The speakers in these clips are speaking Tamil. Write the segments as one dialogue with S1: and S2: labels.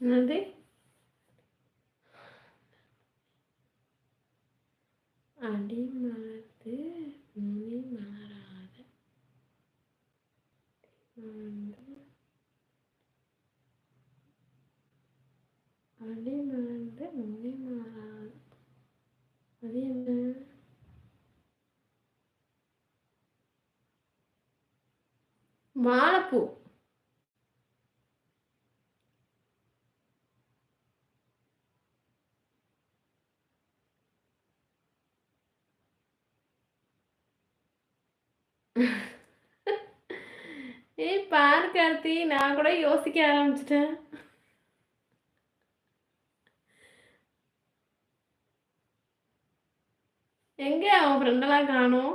S1: என்னது அடி மலர்ந்து நுனி மலராத வந்து அடி மலர்ந்து நுனி மலராத அது என்ன? வாழைப்பூ. ஏய் பாரு கார்த்தி நான் கூட யோசிக்க ஆரம்பிச்சிட்டேன். எங்கே அவன் ஃப்ரெண்டெல்லாம் காணோம்?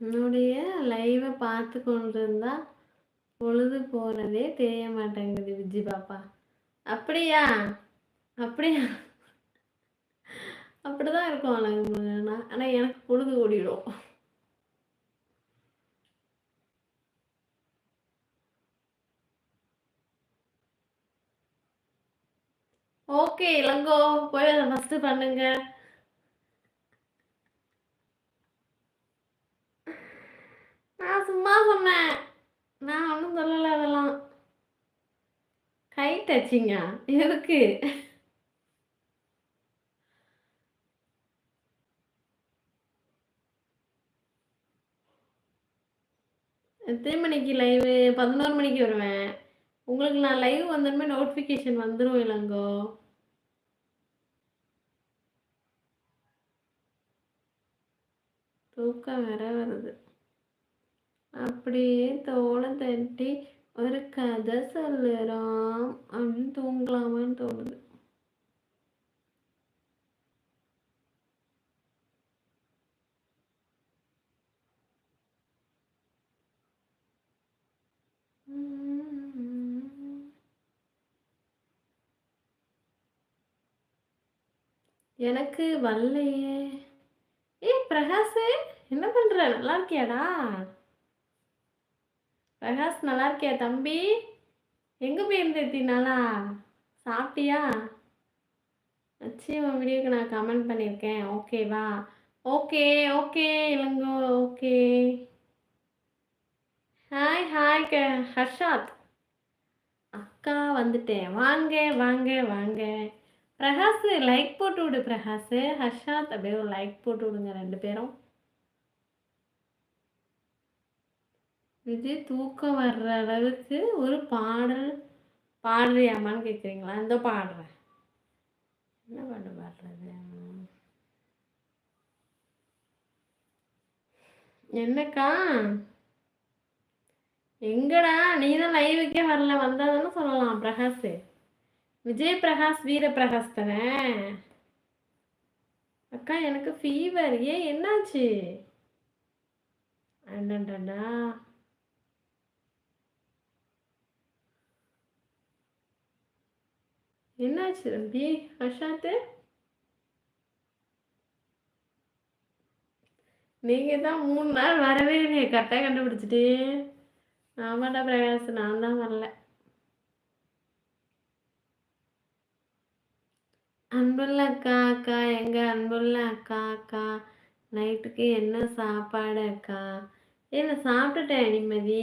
S1: என்னுடைய லைவை பார்த்து கொண்டிருந்தா பொழுது போகிறதே தெரிய மாட்டேங்குது விஜி பாப்பா. அப்படியா? அப்படியா? அப்படிதான் இருக்கும் அழகு ஆனால் எனக்கு பொழுது ஓடிடும். ஓகே இளங்கோ போய் அதை ஃபஸ்ட்டு பண்ணுங்கள் நான் ஒன்றும் சொல்லலை அதெல்லாம். கை டச்சிங்க எதுக்கு? எத்தனை மணிக்கு லைவு பதினோரு மணிக்கு வருவேன். உங்களுக்கு நான் லைவ் வந்தோடனே நோட்டிஃபிகேஷன் வந்துடும் இளங்கோ. தூக்கம் வேற வருது. அப்படியே தோலை தட்டி ஒரு கதை சொல்லுறோம். அப்படின்னு தூங்கலாமான்னு தோணுது. எனக்கு வரலையே. ஏய் பிரகாஷ் என்ன பண்ற? நல்லா இருக்கியாடா? பிரகாஷ் நல்லா இருக்கியா தம்பி? எங்கே போயிருந்தேத்தினாலா சாப்பிட்டியா? நிச்சயம் வீடியோக்கு நான் கமெண்ட் பண்ணியிருக்கேன். ஓகேவா okay okay Ilango okay hi hi க ஹர்ஷாத். அக்கா வந்துட்டேன். வாங்க வாங்க வாங்க. பிரகாஷ் லைக் போட்டு விடு பிரகாஷ். ஹர்ஷாத் அப்படியே ஒரு லைக் போட்டு விடுங்க ரெண்டு பேரும். விஜய் தூக்கம் வர்ற அளவுக்கு ஒரு பாடல் பாடுறியாமான்னு கேட்குறீங்களா இந்த பாடுறேன். என்ன பாட்டு பாடுறது? என்னக்கா? எங்கடா? நீ தான் லைவுக்கே வரல. வந்தாதானே சொல்லலாம். பிரகாஷ். விஜய் பிரகாஷ் வீர பிரகாஷ் தானே? அக்கா எனக்கு ஃபீவர் ஏன் என்னாச்சு? அண்ணன்டா என்னாச்சு தம்பி? அஷாத்து? நீங்கள் தான் மூணு நாள் வரவே இல்லையே கரெக்டாக கண்டுபிடிச்சிட்டு. ஆமாடா பிரகாஷ் நான் தான் வரல. அன்புள்ள அக்கா அக்கா எங்க அன்புள்ள அக்கா அக்கா நைட்டுக்கு என்ன சாப்பாடு அக்கா? என்ன சாப்பிட்டுட்டேன் நிம்மதி.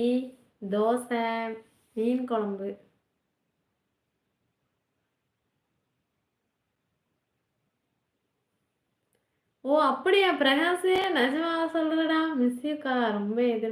S1: தோசை மீன் குழம்பு. ஓ அப்படியா? பிரகாஷ் நிஜமா சொல்றடா மிஸ் யூக்கா ரொம்ப எதிர்